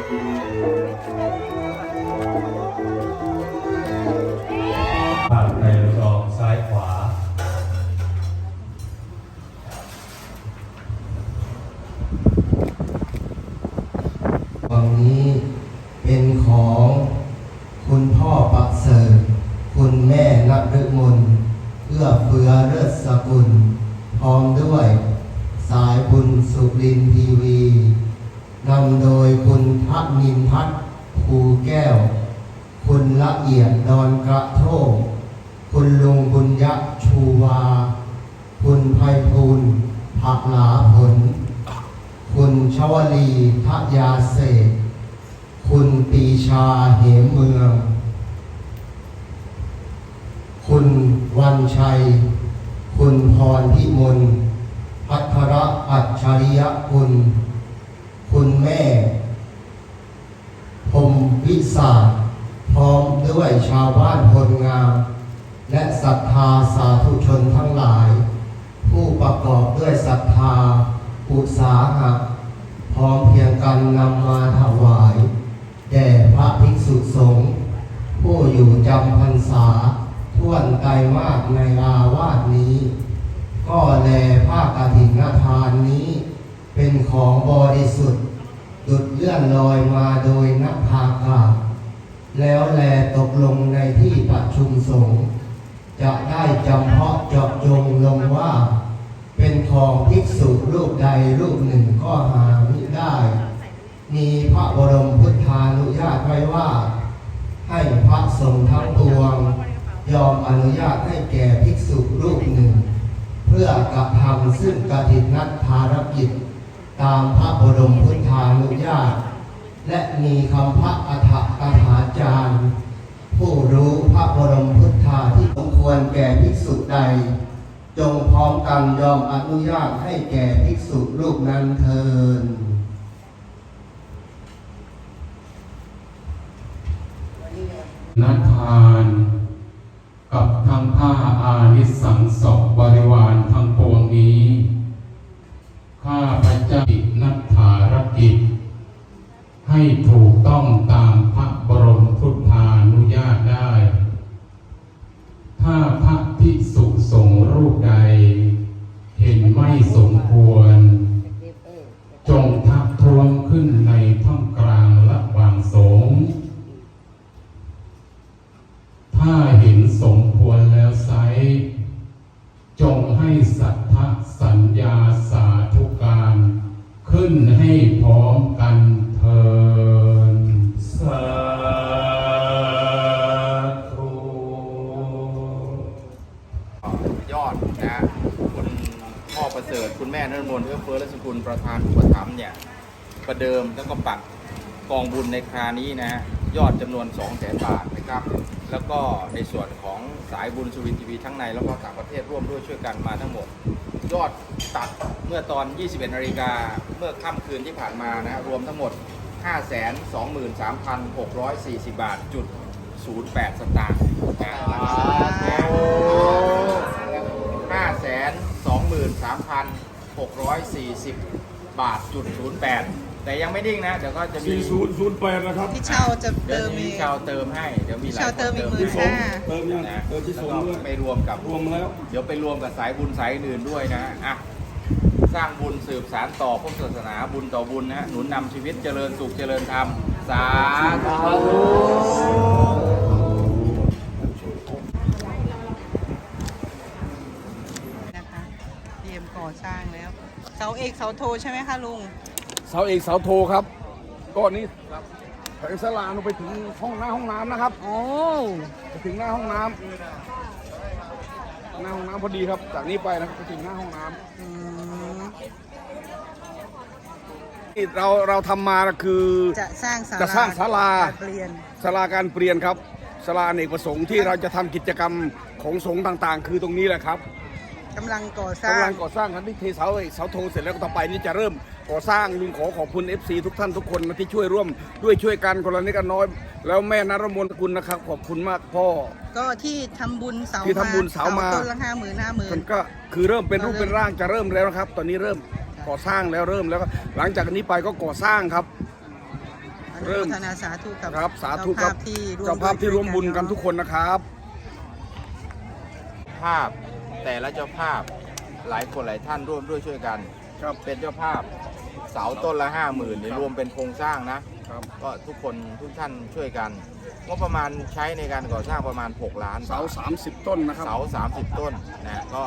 ผ่านในรองซ้ายขวา วังนี้เป็นของคุณพ่อปักเสริฐคุณแม่นักฤมลเอื้อเฟื้อเลิศสกุล พร้อมด้วย สายบุญสุรินทีวี นำโดยคุณทักนินทัศน์ภูแก้ว คุณละเอียดดอนกระโทกคุณลุงบุญยะชูวา คุณไพฑูรย์ผักหลาผล คุณชวลีทะยาเศษ คุณปีชาเหมเมือง คุณวันชัย คุณพรพิมลพัทระอัจฉริยะคุณ คุณแม่พมวิสาพร้อมด้วยชาวบ้านพลงาม และศรัทธาสาธุชนทั้งหลาย ผู้ประกอบด้วยศรัทธาอุตสาหะพร้อมเพียงกันนำมาถวาย แด่พระภิกษุสงฆ์ผู้อยู่จำพรรษาท่วนไตรมาสในอาวาสนี้ ก็แลผ้ากฐินทานนี้ เป็นของบริสุทธิ์ ดุดเลื่อนลอยมาโดยนักพากาแล้วแลตกลงในที่ประชุมสงฆ์จะได้จำเพาะเจาะจงลงว่า เป็นของภิกษุรูปใดรูปหนึ่งก็หาไมิได้ มีพระบรมพุทธานุญาตไว้ว่า ให้พระสงฆ์ทั้งปวง ยอมอนุญาตให้แก่ภิกษุรูปหนึ่ง เพื่อกระทำซึ่งกฐินนัดภารกิจ ตามพระบรมพุทธานุญาต และมีคำพระอัฏฐกถาจารย์ ผู้รู้พระบรมพุทธาที่สมควรแก่ภิกษุใด จงพร้อมกันยอมอนุญาตให้แก่ภิกษุรูปนั้นเทินนัทานกับทั้งผ้าอานิสสังสกบริวารทั้งปวงนี้ ม่นรมนเอื้อเฟื้อและสกุลประธานอุปถัมภ์เนี่ยประเดิมแล้วก็ปักกองบุญในครานี้นะยอดจำนวน2 0 0แสนบาทนะครับ แล้วก็ในส่วนของสายบุญสุรินทร์ทีวีทั้งในแล้วก็ต่างประเทศร่วมด้วยช่วยกันมาทั้งหมด ยอดตัดเมื่อตอน 21นาฬิกาเมื่อค่ำคืนที่ผ่านมานะรวมทั้งหมด 523,640 บาทจุด08 สตางค์นะห้าแสนสอ งหมื่นสามพันหกร้อยสี่สิบบาทจุดศูนย์แปดแต่ยังไม่นิ่งนะ เดี๋ยวก็จะมี4008นะครับพี่เช่าจะเดี๋ยวเติมมีอีกชาวเติมให้ เดี๋ยวมีหลายชาวเติมอีกหมื่คนเติห้าเติมยังนะเติมที่แล้วสก็งด้วยไปรวมกับ รวมแล้ว เดี๋ยวไปรวมกับสายบุญสายอื่นด้วยนะอะสร้างบุญสืบสารต่อพุทธศาสนาบุญต่อบุญนะหนุนนำชีวิตเจริญสุขเจริญธรรม สาธุ เสาเอกเสาโทใช่ไหมคะลุง เสาเอกเสาโทครับก็นี่แผงสลาลงไปถึงห้องหน้าห้องน้ำนะครับโอ้ไปถึงหน้าห้องน้ำหน้าห้องน้ำพอดีครับ จากนี้ไปนะครับไปถึงหน้าห้องน้ำที่เราเราทำมาคือจะสร้างศาลาจะสร้างศาลาเปลี่ยนศาลาการเปลี่ยนครับศาลาเนกประสงค์ที่เราจะทำกิจกรรมของสงฆ์ต่างๆ คือตรงนี้แหละครับ กำลังก่อสร้าง กำลังก่อสร้างครับที่เทเสาเอกเสาโทเสร็จแล้วก็ต่อไปนี่จะเริ่มก่อสร้างลุงขอขอบคุณ FC ทุกท่านทุกคนนะที่ช่วยร่วม ด้วยช่วยกันคนละนิดกันน้อย แล้วแม่นรมนคุณนะครับ ขอบคุณมากพ่อ ก็ที่ทำบุญเสาที่ทำบุญเสามา ต้นละห้าหมื่นห้าหมื่น มันก็คือเริ่มเป็นรูปเป็นร่างจะเริ่มแล้วนะครับ ตอนนี้เริ่มก่อสร้างแล้วเริ่มแล้วก็หลังจากนี้ไปก็ก่อสร้างครับอันอนุเริ่มโมทนาสาธุกับครับสาธุครับเจ้าภาพที่ร่วมเจ้าภาพที่ร่วมบุญกันทุกคนนะครับ ภาพ แต่ละเจ้าภาพหลายคนหลายท่านร่วมด้วยช่วยกันครับเป็นเจ้าภาพเสาต้นละห้าหมื่นนี่ครับรวมเป็นโครงสร้างนะครับก็ทุกคนทุกท่านช่วยกันงบประมาณใช้ในการก่อสร้างประมาณ 6 ล้านเสาบท30 ต้นนะครับเสา30 ต้นนะก็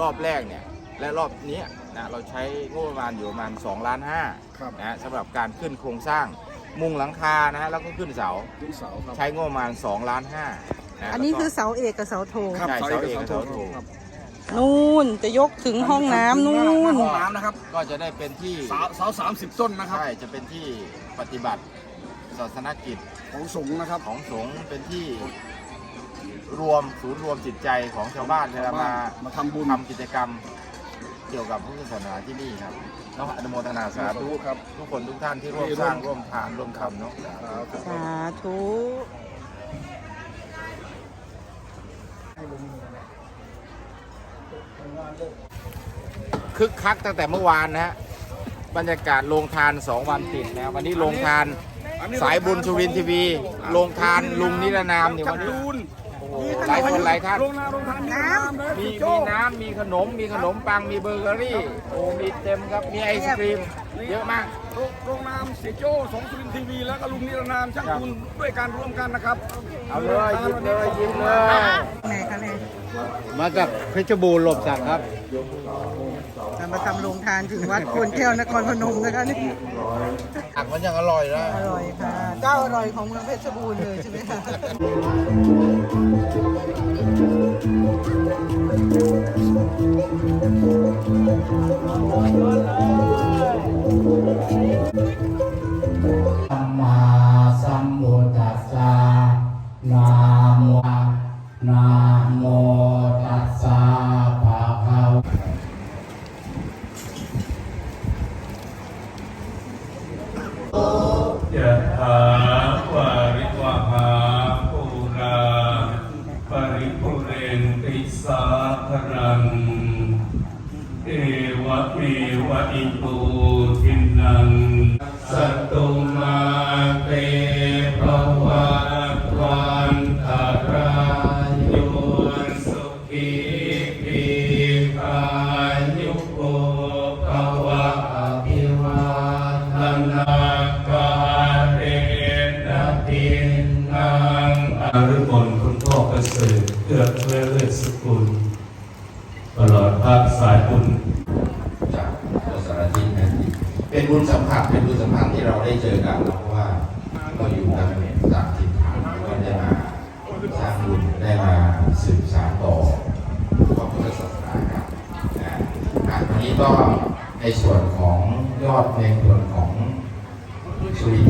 รอบแรกเนี่ยและรอบเนี้ยนะเราใช้งบประมาณอยู่ประมาณ2ล้าน5ครับนะสำหรับการขึ้นโครงสร้างมุงหลังคานะฮะแล้วก็ขึ้นเสาขึ้นเสาครับใช้งบประมาณ2ล้าน5นะอันนี้แล้วก็คือเสาเอกกับเสาโทครับใช่เสาเอกเสาเอกเสาเสาโทโทครับ นู่นจะยกถึงห้องน้ำนู่น ห้องน้ำนะครับก็จะได้เป็นที่เสาเสาสามสิบต้นนะครับ ใช่จะเป็นที่ปฏิบัติศาสนกิจของสงฆ์นะครับ ของสงฆ์เป็นที่รวมศูนย์รวมจิตใจของชาวบ้านเวลามามาทำบุญ ทำกิจกรรมเกี่ยวกับพุทธศาสนาที่นี่ครับแล้วอนุโมทนาสาธุครับ ทุกคนทุกท่านที่ร่วมที่สร่วมร้างร่วมทานร่วมทำเนาะสาธุ คึกคักตั้งแต่เมื่อวานนะฮะบรรยากาศโรงทาน2วันติดนะวันนี้โรงทานสายบุญสุรินทร์ทีวีโรงทานลุงนิรนามเนี่ยจัวับนนี้ดูนโอ้โหหลายคนหลายท่านโรงนาโรงทานน้ำมีมีน้ำมีขนมมีขนมปังมีเบเกอรี่โอ้มีเต็มครับมีไอศครีม เยอะมาก โรงน้ำเสียโจ้สองสุรินทร์ทีวีแล้วก็ลุงนิรนามช่างคุณด้วยการร่วมกันนะครับ เอาเลยหยิบเลยหยิบเลยไหนคะเนี่ยมาจากเพชรบูรณ์หลบสักครับเรามาทำโรงทานถึงวัดโคนแก้วนครพนมนะคะนี่อักมันยังอร่อยนะอร่อยค่ะเจ้าอร่อยของเมืองเพชรบูรณ์เลยใช่ไหมคะ สัม ก็ในส่วนของยอดในส่วนของสุริ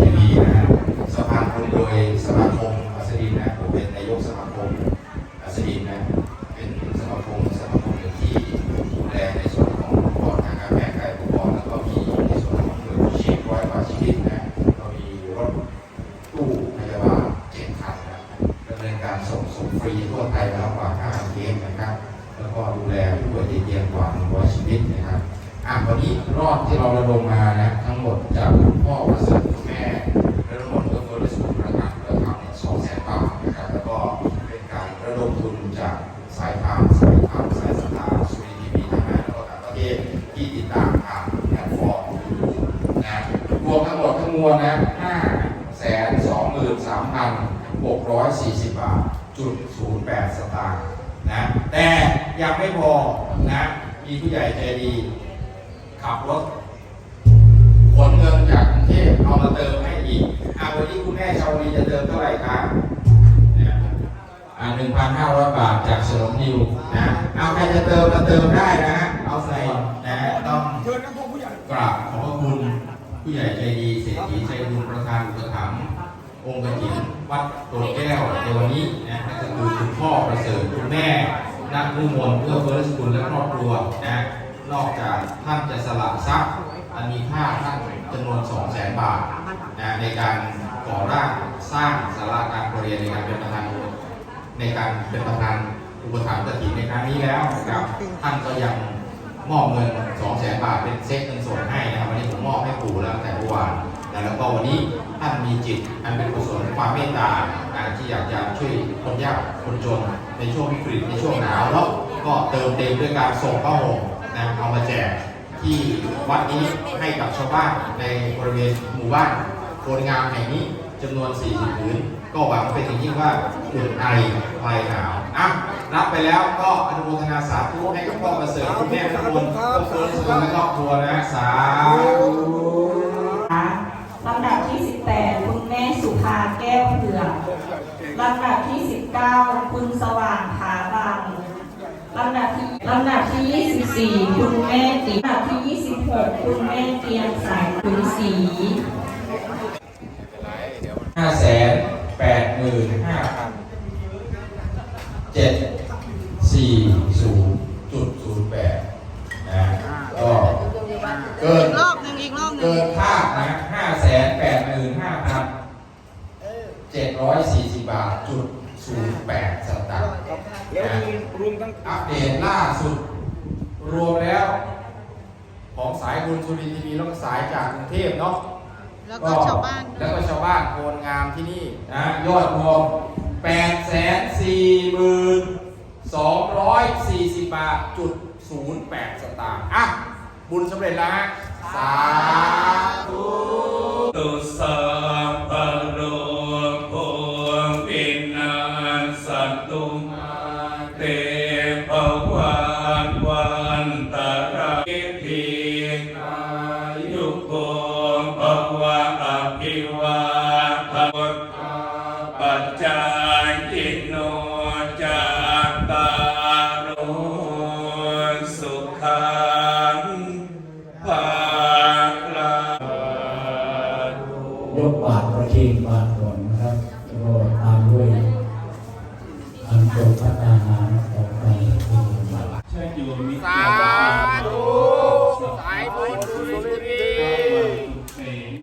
วลนะห้าแสนสองหมื่นสามพันหกร้อยสี่สิบบาทจุดศูนย์แปดสตางค์นะแต่ยังไม่พอนะมีผู้ใหญ่ใจดี ขับรถขนเงินจากกรุงเทพเอามาเติมให้อีกอาวันนี้คุณแม่ชาวนีจะเติมเท่าไหร่ครับเนี่ยอ่าหนึ่งพันห้าร้อยบาทจากสนมนิวนะเอาใครจะเติมมาเติมได้นะฮะเอาใส่นะต้องกราบขอบพระคุณผู้ใหญ่ใจดีเศรษฐีใจบุญประธานอุปถัมภ์ องค์กฐินวัดโตแก้วในวันนี้นะก็คือคุณพ่อประเสริฐคุณแม่นักนุ่มนเพื่อเฟิร์สกุลและครอบครัวนะนอกจากท่านจะสละทรัพย์อันมีค่าท่านจำนวน 2 0 0 0 0 0บาทนะในการก่อร่างสร้างศาลาการประเรียนในการเป็นประธานในการเป็นประธานอุปถัมภ์กฐินในครั้งนี้แล้วนะครับท่านก็ยังมอบเงิน 2 0 0 0 0 0บาทเป็นเซ็ตเงินสดให้นะครับวันนี้ผมมอบให้ปู่แล้วแต่เมื่อวานแล้วก็วันนี้ ท่านมีจิต อันเป็นกุศลความเมตตาที่อยากจะช่วยคนยากคนจนในช่วงวิกฤตในช่วงหนาวเนาะก็เติมเต็มด้วยการส่งผ้าห่มนะเอามาแจกที่วัดนี้ให้กับชาวบ้านในบริเวณหมู่บ้านโพลงามแห่งนี้จำนวน 40พื้นก็หวังเป็นอย่างยิ่งว่าอุ่นไอคลายหนาวอะรับไปแล้วก็อนุโมทนาสาธุให้กับพ่อประเสริฐคุณแม่ทุกคนครอบครัวและครอบครัวนะสาธุ 18 คุณแม่สุภาแก้วเผือกลำดับที่ 19 คุณสว่างผาบางลำดับที่ลำดับที่ 24 คุณแม่ติลำดับที่ 26 คุณแม่เตียงสายคุณสี5 8 5 0 0 0 แล้วนะรวมทั้งอัปเดตล่าสุด รวมแล้ว ของสายบุญสุรินทร์ทีวีแล้วก็สายจากกรุงเทพเนาะแล้วก็ชาวบ้านด้แล้ววยก็ชาวบ้านโพลงามที่นี่นะยอดรวม8 4 2 4 0 บาทจุด 08 สตางค์อะ บุญสำเร็จแล้วฮะสา